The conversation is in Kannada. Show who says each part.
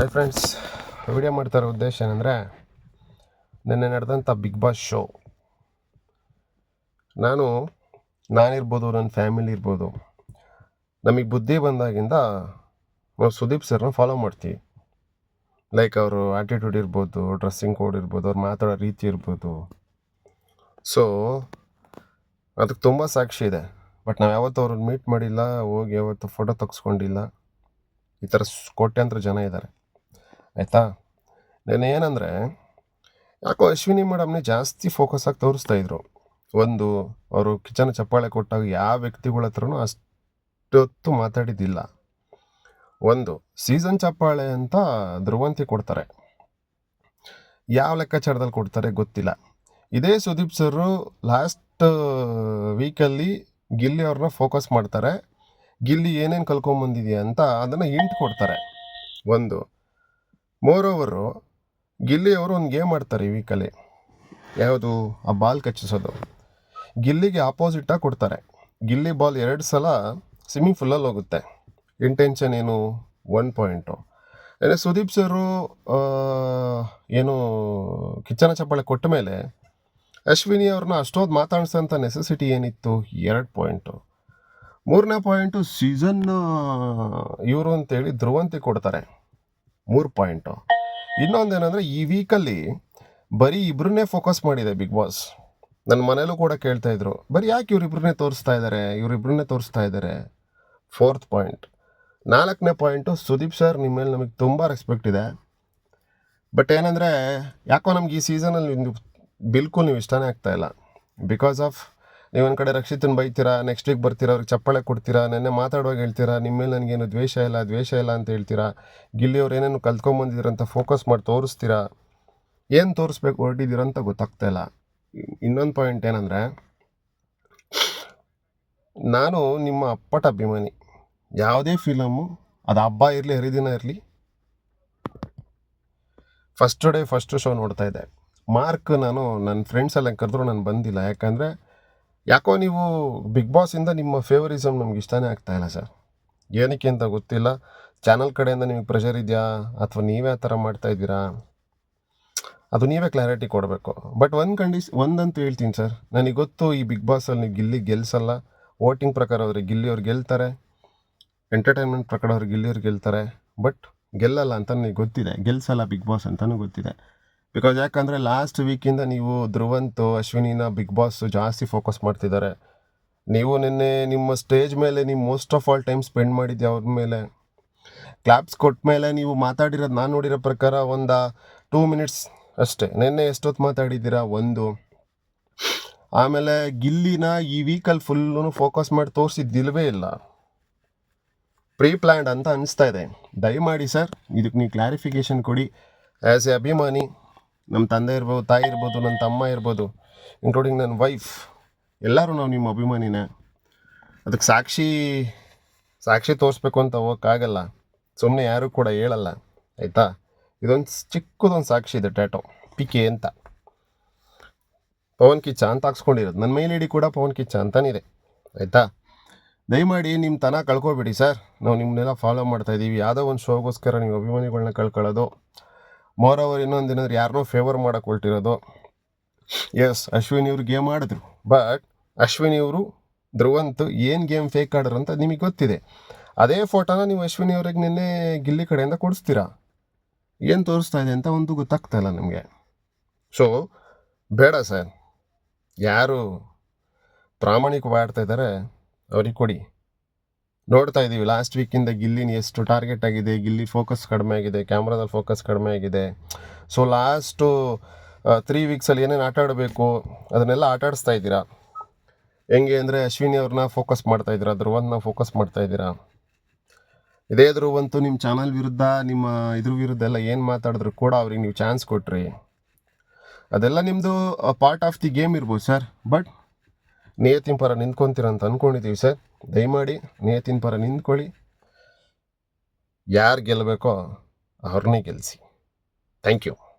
Speaker 1: ಹಾಯ್ ಫ್ರೆಂಡ್ಸ್ ವಿಡಿಯೋ ಮಾಡ್ತಾ ಉದ್ದೇಶ ಏನಂದರೆ, ನಿನ್ನೆ ನಡೆದಂಥ ಬಿಗ್ ಬಾಸ್ ಶೋ ನಾನು, ನಾನಿರ್ಬೋದು ನನ್ನ ಫ್ಯಾಮಿಲಿ ಇರ್ಬೋದು. ನಮಗೆ ಬುದ್ಧಿ ಬಂದಾಗಿಂದ ನಾವು ಸುದೀಪ್ ಸರ್ನ ಫಾಲೋ ಮಾಡ್ತೀವಿ. ಲೈಕ್ ಅವರು ಆ್ಯಟಿಟ್ಯೂಡ್ ಇರ್ಬೋದು ಡ್ರೆಸ್ಸಿಂಗ್ ಕೋಡ್ ಇರ್ಬೋದು, ಅವ್ರು ಮಾತಾಡೋ ರೀತಿ ಇರ್ಬೋದು. ಸೊ ಅದಕ್ಕೆ ತುಂಬ ಸಾಕ್ಷಿ ಇದೆ. ಬಟ್ ನಾವು ಯಾವತ್ತೂ ಅವ್ರನ್ನ ಮೀಟ್ ಮಾಡಿಲ್ಲ, ಹೋಗಿ ಯಾವತ್ತು ಫೋಟೋ ತೆಗ್ಸ್ಕೊಂಡಿಲ್ಲ. ಈ ಥರ ಕೋಟ್ಯಾಂತರ ಜನ ಇದ್ದಾರೆ ಆಯಿತಾ? ನಾನು ಏನಂದರೆ, ಯಾಕೋ ಅಶ್ವಿನಿ ಮೇಡಮ್ನೇ ಜಾಸ್ತಿ ಫೋಕಸ್ ಆಗಿ ತೋರಿಸ್ತಾ ಇದ್ರು. ಒಂದು, ಅವರು ಕಿಚನ್ ಚಪ್ಪಾಳೆ ಕೊಟ್ಟಾಗ ಯಾವ ವ್ಯಕ್ತಿಗಳ ಹತ್ರನೂ ಅಷ್ಟೊತ್ತು ಮಾತಾಡಿದ್ದಿಲ್ಲ. ಒಂದು ಸೀಸನ್ ಚಪ್ಪಾಳೆ ಅಂತ ಧ್ರುವಂತಿ ಕೊಡ್ತಾರೆ. ಯಾವ ಲೆಕ್ಕಾಚಾರದಲ್ಲಿ ಕೊಡ್ತಾರೆ ಗೊತ್ತಿಲ್ಲ. ಇದೇ ಸುದೀಪ್ ಸರು ಲಾಸ್ಟ್ ವೀಕಲ್ಲಿ ಗಿಲ್ಲಿ ಅವ್ರನ್ನ ಫೋಕಸ್ ಮಾಡ್ತಾರೆ. ಗಿಲ್ಲಿ ಏನೇನು ಕಲ್ಕೊಂಬಂದಿದೆಯಾ ಅಂತ ಅದನ್ನು ಹಿಂಟ್ ಕೊಡ್ತಾರೆ. ಒಂದು ಮೋರ್ ಗಿಲ್ಲಿಯವರು ಒಂದು ಗೇಮ್ ಆಡ್ತಾರೆ ಈ ವೀಕಲ್ಲಿ ಯಾವುದು? ಆ ಬಾಲ್ ಕಚ್ಚಿಸೋದು. ಗಿಲ್ಲಿಗೆ ಆಪೋಸಿಟಾಗಿ ಕೊಡ್ತಾರೆ. ಗಿಲ್ಲಿ ಬಾಲ್ ಎರಡು ಸಲ ಸ್ವಿಮ್ಮಿಂಗ್ ಫುಲ್ಲಲ್ಲಿ ಹೋಗುತ್ತೆ. ಇಂಟೆನ್ಷನ್ ಏನು? ಒನ್ ಪಾಯಿಂಟು ಅಂದರೆ ಸುದೀಪ್ ಸರು ಏನು ಕಿಚ್ಚನ ಚಪ್ಪಾಳೆ ಕೊಟ್ಟ ಮೇಲೆ ಅಶ್ವಿನಿ ಅವ್ರನ್ನ ಅಷ್ಟೊಂದು ಮಾತಾಡ್ಸೋಂಥ ನೆಸೆಸಿಟಿ ಏನಿತ್ತು? ಎರಡು ಪಾಯಿಂಟು ಮೂರನೇ ಪಾಯಿಂಟು ಸೀಸನ್ ಇವರು ಅಂತೇಳಿ ಧ್ರುವಂತಿ ಕೊಡ್ತಾರೆ. ಮೂರು ಪಾಯಿಂಟು. ಇನ್ನೊಂದೇನೆಂದರೆ ಈ ವೀಕಲ್ಲಿ ಬರೀ ಇಬ್ಬರನ್ನೇ ಫೋಕಸ್ ಮಾಡಿದೆ ಬಿಗ್ ಬಾಸ್ ನನ್ನ ಮನೇಲೂ ಕೂಡ ಕೇಳ್ತಾ ಇದ್ರು, ಬರೀ ಯಾಕೆ ಇವರಿಬ್ಬರನ್ನೇ ತೋರಿಸ್ತಾ ಇದ್ದಾರೆ ಇವರಿಬ್ಬರನ್ನೇ ತೋರಿಸ್ತಾ ಇದ್ದಾರೆ ಫೋರ್ತ್ ಪಾಯಿಂಟ್ ನಾಲ್ಕನೇ ಪಾಯಿಂಟು ಸುದೀಪ್ ಸರ್ ನಿಮ್ಮ ಮೇಲೆ ನಮಗೆ ತುಂಬ ರೆಸ್ಪೆಕ್ಟ್ ಇದೆ. ಬಟ್ ಏನಂದರೆ, ಯಾಕೋ ನಮ್ಗೆ ಈ ಸೀಸನಲ್ಲಿ ಬಿಲ್ಕುಲ್ ನೀವು ಇಷ್ಟನೇ ಆಗ್ತಾ ಇಲ್ಲ. ಬಿಕಾಸ್ ಆಫ್ ನೀವು ಒಂದು ಕಡೆ ರಕ್ಷಿತನ ಬೈತೀರಾ ನೆಕ್ಸ್ಟ್ ವೀಕ್ ಬರ್ತೀರಾ, ಅವ್ರಿಗೆ ಚಪ್ಪಾಳೆ ಕೊಡ್ತೀರಾ, ನೆನ್ನೆ ಮಾತಾಡುವಾಗ ಹೇಳ್ತೀರಾ ನಿಮ್ಮ ಮೇಲೆ ನನಗೇನು ದ್ವೇಷ ಇಲ್ಲ ದ್ವೇಷ ಇಲ್ಲ ಅಂತ ಹೇಳ್ತೀರಾ ಗಿಲ್ಲಿಯವ್ರು ಏನೇನು ಕಲ್ತ್ಕೊಂಬಂದಿದ್ದೀರಂತ ಫೋಕಸ್ ಮಾಡಿ ತೋರಿಸ್ತೀರಾ, ಏನು ತೋರಿಸ್ಬೇಕು ಹೊರಟಿದ್ದೀರ ಅಂತ ಗೊತ್ತಾಗ್ತಾ ಇಲ್ಲ. ಇನ್ನೊಂದು ಪಾಯಿಂಟ್ ಏನಂದರೆ, ನಾನು ನಿಮ್ಮ ಅಪ್ಪಟ ಅಭಿಮಾನಿ, ಯಾವುದೇ ಫಿಲಮು ಅದು ಹಬ್ಬ ಇರಲಿ ಹರಿದಿನ ಇರಲಿ ಫಸ್ಟ್ ಡೇ ಫಸ್ಟ್ ಶೋ ನೋಡ್ತಾ ಇದ್ದೆ. ಮಾರ್ಕ್ ನಾನು ನನ್ನ ಫ್ರೆಂಡ್ಸ್ ಎಲ್ಲ ಕರೆದ್ರು, ನಾನು ಬಂದಿಲ್ಲ. ಯಾಕಂದರೆ ಯಾಕೋ ನೀವು ಬಿಗ್ ಬಾಸಿಂದ ನಿಮ್ಮ ಫೇವರಿಸಮ್ ನಮ್ಗೆ ಇಷ್ಟನೇ ಆಗ್ತಾ ಇಲ್ಲ ಸರ್. ಏನಕ್ಕೆ ಅಂತ ಗೊತ್ತಿಲ್ಲ. ಚಾನಲ್ ಕಡೆಯಿಂದ ನಿಮಗೆ ಪ್ರೆಷರ್ ಇದೆಯಾ? ಅಥವಾ ನೀವೇ ಆ ಥರ ಮಾಡ್ತಾ ಇದ್ದೀರಾ? ಅದು ನೀವೇ ಕ್ಲಾರಿಟಿ ಕೊಡಬೇಕು. ಬಟ್ ಒಂದು ಕಂಡೀಸ್ ಒಂದಂತ ಹೇಳ್ತೀನಿ ಸರ್. ನನಗೆ ಗೊತ್ತು ಈ ಬಿಗ್ ಬಾಸಲ್ಲಿ ನೀವು ಗಿಲ್ಲಿ ಗೆಲ್ಸಲ್ಲ. ವೋಟಿಂಗ್ ಪ್ರಕಾರ ಅವ್ರಿಗೆ ಗಿಲ್ಲಿ ಅವ್ರು ಗೆಲ್ತಾರೆ. ಎಂಟರ್ಟೈನ್ಮೆಂಟ್ ಪ್ರಕಾರ ಅವ್ರು ಗಿಲ್ಲಿ ಅವ್ರು ಗೆಲ್ತಾರೆ. ಬಟ್ ಗೆಲ್ಲಲ್ಲ ಅಂತ ನನಗೆ ಗೊತ್ತಿದೆ. ಗೆಲ್ಸಲ್ಲ ಬಿಗ್ ಬಾಸ್ ಅಂತಲೂ ಗೊತ್ತಿದೆ. ಬಿಕಾಸ್ ಯಾಕಂದರೆ ಲಾಸ್ಟ್ ವೀಕಿಂದ ನೀವು ಧ್ರುವಂತು, ಅಶ್ವಿನಿನ ಬಿಗ್ ಬಾಸ್ ಜಾಸ್ತಿ ಫೋಕಸ್ ಮಾಡ್ತಿದ್ದಾರೆ. ನೀವು ನಿನ್ನೆ ನಿಮ್ಮ ಸ್ಟೇಜ್ ಮೇಲೆ ನೀವು most of all time spend ಮಾಡಿದ್ದೆ ಅವ್ರ ಮೇಲೆ. ಕ್ಲಾಪ್ಸ್ ಕೊಟ್ಟ ಮೇಲೆ ನೀವು ಮಾತಾಡಿರೋದು ನಾನು ನೋಡಿರೋ ಪ್ರಕಾರ ಒಂದು ಟೂ ಮಿನಿಟ್ಸ್ ಅಷ್ಟೇ. ನಿನ್ನೆ ಎಷ್ಟೊತ್ತು ಮಾತಾಡಿದ್ದೀರಾ? ಒಂದು. ಆಮೇಲೆ ಗಿಲ್ಲಿನ ಈ ವೀಕಲ್ಲಿ ಫುಲ್ಲು ಫೋಕಸ್ ಮಾಡಿ ತೋರಿಸಿದ್ದಿಲ್ವೇ ಇಲ್ಲ. ಪ್ರೀ ಪ್ಲ್ಯಾಂಡ್ ಅಂತ ಅನಿಸ್ತಾ ಇದೆ. ದಯಮಾಡಿ ಸರ್ ಇದಕ್ಕೆ ನೀವು ಕ್ಲಾರಿಫಿಕೇಶನ್ ಕೊಡಿ. ಆ್ಯಸ್ ಎ ಅಭಿಮಾನಿ ನಮ್ಮ ತಂದೆ ಇರ್ಬೋದು, ತಾಯಿ ಇರ್ಬೋದು, ನನ್ನ ತಮ್ಮ ಇರ್ಬೋದು ಇನ್ಕ್ಲೂಡಿಂಗ್ ನನ್ನ ವೈಫ್ ಎಲ್ಲರೂ ನಾವು ನಿಮ್ಮ ಅಭಿಮಾನಿನೇ. ಅದಕ್ಕೆ ಸಾಕ್ಷಿ ಸಾಕ್ಷಿ ತೋರಿಸ್ಬೇಕು ಅಂತ ಹೋಗೋಕ್ಕಾಗಲ್ಲ. ಸುಮ್ಮನೆ ಯಾರೂ ಕೂಡ ಹೇಳಲ್ಲ, ಆಯಿತಾ? ಇದೊಂದು ಚಿಕ್ಕದೊಂದು ಸಾಕ್ಷಿ ಇದೆ ಟ್ಯಾಟೋ ಪಿಕೆ ಅಂತ. ಪವನ್ ಕಿಚ್ಚ ಅಂತ ಹಾಕ್ಸ್ಕೊಂಡಿರೋದು. ನನ್ನ ಮೇಲ್ ಐಡಿ ಕೂಡ ಪವನ್ ಕಿಚ್ಚ ಅಂತಾನಿದೆ ಆಯಿತಾ? ದಯಮಾಡಿ ನಿಮ್ಮ ತನ ಕಳ್ಕೊಬೇಡಿ ಸರ್ ನಾವು ನಿಮ್ಮನ್ನೆಲ್ಲ ಫಾಲೋ ಮಾಡ್ತಾಯಿದ್ದೀವಿ ಯಾವುದೋ ಒಂದು ಶೋಗೋಸ್ಕರ ನೀವು ಅಭಿಮಾನಿಗಳನ್ನ ಕಳ್ಕೊಳ್ಳೋದು. ಮೋರ್ ಓವರ್ ಇನ್ನೊಂದು ಏನಂದ್ರೆ ಯಾರನ್ನೂ ಫೇವರ್ ಮಾಡಕ್ಕೆ ಹೊರಟಿರೋದು. ಎಸ್ ಅಶ್ವಿನಿ ಇವ್ರು ಗೇಮ್ ಆಡಿದ್ರು. ಬಟ್ ಅಶ್ವಿನಿ ಇವರು, ಧ್ರುವಂತ್ ಏನು ಗೇಮ್ ಫೇಕ್ ಆಡ್ರು ಅಂತ ನಿಮಗೆ ಗೊತ್ತಿದೆ. ಅದೇ ಫೋಟೋನ ನೀವು ಅಶ್ವಿನಿ ಅವ್ರಿಗೆ ನಿನ್ನೆ ಗಿಲ್ಲಿ ಕಡೆಯಿಂದ ಕೊಡಿಸ್ತೀರಾ? ಏನು ತೋರಿಸ್ತಾ ಇದೆ ಅಂತ ಒಂದು ಗೊತ್ತಾಗ್ತಾ ಇಲ್ಲ ನಿಮಗೆ. ಸೊ ಬೇಡ ಸರ್ ಯಾರು ಪ್ರಾಮಾಣಿಕವಾಗಿ ಆಡ್ತಾ ಇದ್ದಾರೆ ಅವ್ರಿಗೆ ಕೊಡಿ. ನೋಡ್ತಾ ಇದ್ದೀವಿ ಲಾಸ್ಟ್ ವೀಕಿಂದ ಗಿಲ್ಲಿನ ಎಷ್ಟು ಟಾರ್ಗೆಟ್ ಆಗಿದೆ, ಗಿಲ್ಲಿ ಫೋಕಸ್ ಕಡಿಮೆ ಆಗಿದೆ ಕ್ಯಾಮ್ರಾದಲ್ಲಿ ಫೋಕಸ್ ಕಡಿಮೆ ಆಗಿದೆ. ಸೊ ಲಾಸ್ಟು ತ್ರೀ ವೀಕ್ಸಲ್ಲಿ ಏನೇನು ಆಟ ಆಡಬೇಕು, ಅದನ್ನೆಲ್ಲ ಆಟ ಆಡಿಸ್ತಾ ಇದ್ದೀರಾ? ಹೆಂಗೆ ಅಂದರೆ ಅಶ್ವಿನಿ ಅವ್ರನ್ನ ಫೋಕಸ್ ಮಾಡ್ತಾ ಇದ್ದೀರಾ ಧ್ರುವನ್ನ ಫೋಕಸ್ ಮಾಡ್ತಾ ಇದ್ದೀರಾ? ಇದೇ ಧ್ರುವಂತೂ ನಿಮ್ಮ ಚಾನಲ್ ವಿರುದ್ಧ, ನಿಮ್ಮ ಇದ್ರ ವಿರುದ್ಧ ಎಲ್ಲ ಏನು ಮಾತಾಡಿದ್ರು ಕೂಡ ಅವ್ರಿಗೆ ನೀವು ಚಾನ್ಸ್ ಕೊಟ್ರಿ. ಅದೆಲ್ಲ ನಿಮ್ಮದು ಪಾರ್ಟ್ ಆಫ್ ದಿ ಗೇಮ್ ಇರ್ಬೋದು ಸರ್ ಬಟ್ ನಿಯತಿನ ಪರ ನಿಂತ್ಕೊಂತೀರ ಅಂತ ಅಂದ್ಕೊಂಡಿದ್ದೀವಿ ಸರ್. ದಯಮಾಡಿ ನಿಯತಿನ ಪರ ನಿಂತ್ಕೊಳ್ಳಿ. ಯಾರು ಗೆಲ್ಲಬೇಕೋ ಅವ್ರನ್ನೇ ಗೆಲ್ಲಿಸಿ ಥ್ಯಾಂಕ್ ಯು